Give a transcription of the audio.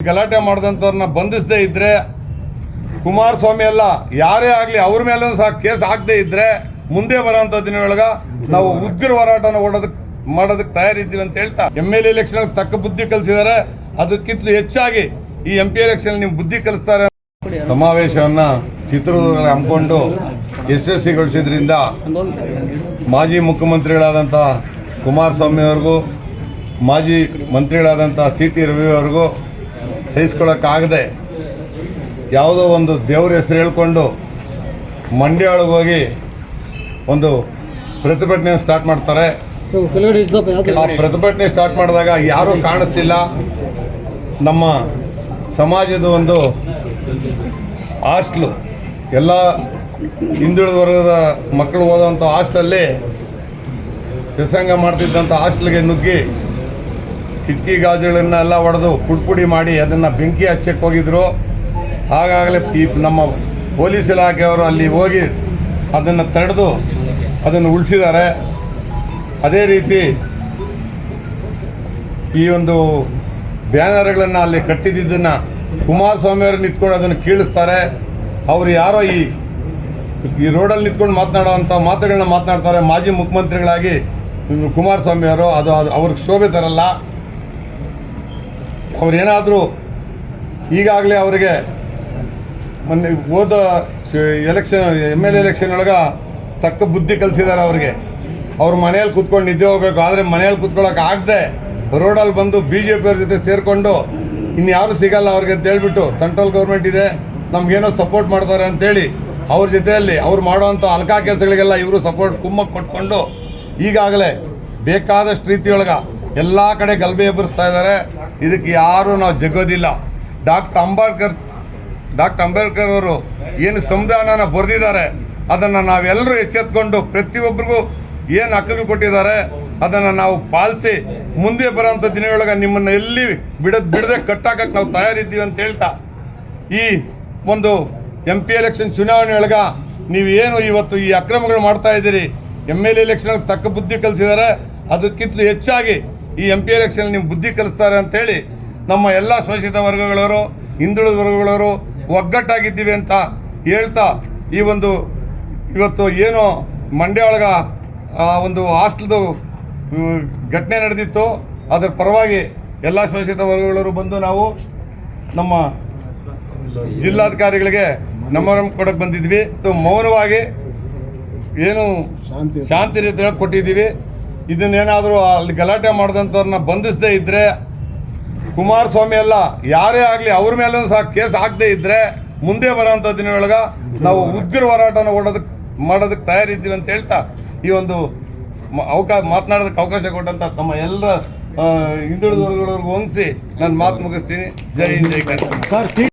ಗಲಾಟೆ ಮಾಡಿದಂಥವ್ರನ್ನ ಬಂಧಿಸದೇ ಇದ್ರೆ ಕುಮಾರಸ್ವಾಮಿ ಅಲ್ಲ, ಯಾರೇ ಆಗಲಿ ಅವ್ರ ಮೇಲೂ ಸಹ ಕೇಸ್ ಆಗದೆ ಇದ್ರೆ ಮುಂದೆ ಬರೋಂಥ ದಿನದೊಳಗೆ ನಾವು ಉಗ್ರ ಹೋರಾಟನ ಓಡೋದಕ್ಕೆ ಮಾಡೋದಕ್ಕೆ ತಯಾರಿದ್ದೀವಿ ಅಂತ ಹೇಳ್ತಾ. ಎಂ ಎಲ್ ಎಲೆಕ್ಷನ್ ತಕ್ಕ ಬುದ್ಧಿ ಕಲಿಸಿದ್ದಾರೆ ಅದಕ್ಕಿಂತಲೂ ಹೆಚ್ಚಾಗಿ ಈ ಎಂ ಪಿ ಎಲೆಕ್ಷನ್ ನೀವು ಬುದ್ಧಿ ಕಲಿಸ್ತಾರೆ ಸಮಾವೇಶವನ್ನು ಚಿತ್ರದುರ್ಗದಲ್ಲಿ ಹಮ್ಮಿಕೊಂಡು ಯಶಸ್ವಿಗೊಳಿಸಿದ್ರಿಂದ ಮಾಜಿ ಮುಖ್ಯಮಂತ್ರಿಗಳಾದಂಥ ಕುಮಾರಸ್ವಾಮಿಯವ್ರಿಗೂ ಮಾಜಿ ಮಂತ್ರಿಗಳಾದಂಥ ಸಿ ಟಿ ರವಿ ಅವ್ರಿಗೂ ಸಹಿಸ್ಕೊಳ್ಳೋಕ್ಕಾಗದೆ ಯಾವುದೋ ಒಂದು ದೇವ್ರ ಹೆಸರು ಹೇಳ್ಕೊಂಡು ಮಂಡ್ಯ ಒಳಗೆ ಹೋಗಿ ಒಂದು ಪ್ರತಿಭಟನೆ ಸ್ಟಾರ್ಟ್ ಮಾಡ್ತಾರೆ. ಆ ಪ್ರತಿಭಟನೆ ಸ್ಟಾರ್ಟ್ ಮಾಡಿದಾಗ ಯಾರೂ ಕಾಣಿಸ್ತಿಲ್ಲ. ನಮ್ಮ ಸಮಾಜದ ಒಂದು ಹಾಸ್ಟ್ಲು ಎಲ್ಲ ಹಿಂದುಳಿದ ವರ್ಗದ ಮಕ್ಕಳು ಓದೋವಂಥ ಹಾಸ್ಟೆಲ್ಲಿ ವ್ಯಸಂಗ ಮಾಡ್ತಿದ್ದಂಥ ಹಾಸ್ಟೆಲ್ಗೆ ನುಗ್ಗಿ ಕಿಟಕಿ ಗಾಜುಗಳನ್ನೆಲ್ಲ ಹೊಡೆದು ಪುಡ್ಪುಡಿ ಮಾಡಿ ಅದನ್ನು ಬೆಂಕಿ ಹಚ್ಚಕ್ಕೆ ಹೋಗಿದ್ರು. ಆಗಾಗಲೇ ಪಿ ನಮ್ಮ ಪೊಲೀಸ್ ಇಲಾಖೆಯವರು ಅಲ್ಲಿ ಹೋಗಿ ಅದನ್ನು ತಡೆದು ಅದನ್ನು ಉಳಿಸಿದ್ದಾರೆ. ಅದೇ ರೀತಿ ಈ ಒಂದು ಬ್ಯಾನರ್ಗಳನ್ನು ಅಲ್ಲಿ ಕಟ್ಟಿದ್ದನ್ನು ಕುಮಾರಸ್ವಾಮಿ ಅವರು ನಿಂತ್ಕೊಂಡು ಅದನ್ನು ಕೀಳಿಸ್ತಾರೆ. ಅವರು ಯಾರೋ ಈ ಈ ರೋಡಲ್ಲಿ ನಿಂತ್ಕೊಂಡು ಮಾತನಾಡೋವಂಥ ಮಾತುಗಳನ್ನ ಮಾತನಾಡ್ತಾರೆ. ಮಾಜಿ ಮುಖ್ಯಮಂತ್ರಿಗಳಾಗಿ ಕುಮಾರಸ್ವಾಮಿ ಅವರು ಅದು ಅದು ಅವ್ರಿಗೆ ಶೋಭೆ ತರಲ್ಲ. ಅವ್ರೇನಾದರೂ ಈಗಾಗಲೇ ಅವರಿಗೆ ಮೊನ್ನೆ ಹೋದ ಎಲೆಕ್ಷನ್ ಎಂ ಎಲ್ ಎಲೆಕ್ಷನ್ ಒಳಗೆ ತಕ್ಕ ಬುದ್ಧಿ ಕಲಿಸಿದ್ದಾರೆ ಅವ್ರಿಗೆ. ಅವ್ರ ಮನೆಯಲ್ಲಿ ಕೂತ್ಕೊಂಡು ನಿದ್ದೆ ಹೋಗಬೇಕು. ಆದರೆ ಮನೆಯಲ್ಲಿ ಕೂತ್ಕೊಳ್ಳೋಕೆ ಆಗದೆ ರೋಡಲ್ಲಿ ಬಂದು ಬಿ ಜೆ ಪಿಯವ್ರ ಜೊತೆ ಸೇರಿಕೊಂಡು ಇನ್ಯಾರು ಸಿಗಲ್ಲ ಅವ್ರಿಗೆ ಅಂತ ಹೇಳ್ಬಿಟ್ಟು ಸೆಂಟ್ರಲ್ ಗೌರ್ಮೆಂಟ್ ಇದೆ, ನಮಗೇನೋ ಸಪೋರ್ಟ್ ಮಾಡ್ತಾರೆ ಅಂತೇಳಿ ಅವ್ರ ಜೊತೆಯಲ್ಲಿ ಅವ್ರು ಮಾಡುವಂಥ ಅಲ್ಕಾ ಕೆಲಸಗಳಿಗೆಲ್ಲ ಇವರು ಸಪೋರ್ಟ್ ಕುಮ್ಮಕ್ಕೆ ಕೊಟ್ಕೊಂಡು ಈಗಾಗಲೇ ಬೇಕಾದಷ್ಟು ರೀತಿಯೊಳಗೆ ಎಲ್ಲ ಕಡೆ ಗಲಭೆ ಎಬ್ಬರಿಸ್ತಾ ಇದ್ದಾರೆ ಇದಕ್ಕೆ ಯಾರೂ ನಾವು ಜಗೋದಿಲ್ಲ. ಡಾಕ್ಟರ್ ಅಂಬೇಡ್ಕರ್ ಡಾಕ್ಟರ್ ಅಂಬೇಡ್ಕರ್ ಅವರು ಏನು ಸಂವಿಧಾನನ ಬರೆದಿದ್ದಾರೆ, ಅದನ್ನು ನಾವೆಲ್ಲರೂ ಎಚ್ಚೆತ್ಕೊಂಡು ಪ್ರತಿಯೊಬ್ಬರಿಗೂ ಏನು ಹಕ್ಕುಗಳು ಕೊಟ್ಟಿದ್ದಾರೆ, ಅದನ್ನು ನಾವು ಪಾಲಿಸಿ ಮುಂದೆ ಬರೋಂಥ ದಿನಗಳೊಳಗೆ ನಿಮ್ಮನ್ನು ಎಲ್ಲಿ ಬಿಡದ್ ಬಿಡದೆ ಕಟ್ಟಾಕಕ್ಕೆ ನಾವು ತಯಾರಿದ್ದೀವಿ ಅಂತ ಹೇಳ್ತಾ, ಈ ಒಂದು ಎಂ ಪಿ ಎಲೆಕ್ಷನ್ ಚುನಾವಣೆ ನೀವೇನು ಇವತ್ತು ಈ ಅಕ್ರಮಗಳು ಮಾಡ್ತಾ ಇದ್ದೀರಿ ಎಂ ಎಲ್ ಎಲೆಕ್ಷನ್ ತಕ್ಕ ಬುದ್ಧಿ ಕಲಿಸಿದ್ದಾರೆ, ಅದಕ್ಕಿಂತಲೂ ಹೆಚ್ಚಾಗಿ ಈ ಎಂ ಪಿ ಎಲೆಕ್ಷನ್ ನೀವು ಬುದ್ಧಿ ಕಲಿಸ್ತಾರೆ ಅಂತೇಳಿ ನಮ್ಮ ಎಲ್ಲ ಶೋಷಿತ ವರ್ಗಗಳವರು ಹಿಂದುಳಿದ ವರ್ಗಗಳವರು ಒಗ್ಗಟ್ಟಾಗಿದ್ದೀವಿ ಅಂತ ಹೇಳ್ತಾ ಈ ಒಂದು ಇವತ್ತು ಏನು ಮಂಡ್ಯ ಒಳಗ ಆ ಒಂದು ಹಾಸ್ಟೆಲ್ದು ಘಟನೆ ನಡೆದಿತ್ತು. ಅದರ ಪರವಾಗಿ ಎಲ್ಲ ಶೋಷಿತ ವರ್ಗಗಳವರು ಬಂದು ನಾವು ನಮ್ಮ ಜಿಲ್ಲಾಧಿಕಾರಿಗಳಿಗೆ ನಮ್ಮರಂ ಕೊಡಕ್ಕೆ ಬಂದಿದ್ವಿ. ಮೌನವಾಗಿ ಏನು ಶಾಂತಿ ರೀತಿಯಲ್ಲಿ ಕೊಟ್ಟಿದ್ದೀವಿ. ಇದನ್ನೇನಾದರೂ ಅಲ್ಲಿ ಗಲಾಟೆ ಮಾಡಿದಂಥವ್ರನ್ನ ಬಂಧಿಸದೇ ಇದ್ದರೆ ಕುಮಾರಸ್ವಾಮಿ ಎಲ್ಲ ಯಾರೇ ಆಗಲಿ ಅವ್ರ ಮೇಲೂ ಸಹ ಕೇಸ್ ಆಗದೇ ಇದ್ದರೆ ಮುಂದೆ ಬರೋಂಥ ದಿನಗಳಾಗ ನಾವು ಉಗ್ರ ಹೋರಾಟನ ಓಡೋದಕ್ಕೆ ಮಾಡೋದಕ್ಕೆ ತಯಾರಿದ್ದೀವಿ ಅಂತ ಹೇಳ್ತಾ ಈ ಒಂದು ಅವಕಾಶ ಮಾತನಾಡೋದಕ್ಕೆ ಅವಕಾಶ ಕೊಟ್ಟಂಥ ತಮ್ಮ ಎಲ್ಲ ಹಿಂದುಳಿದವರ್ಗಳವ್ರಿಗೆ ಹೊಂದಿಸಿ ನಾನು ಮಾತು ಮುಗಿಸ್ತೀನಿ. ಜೈ ಹಿಂದ್, ಜೈ ಸರ್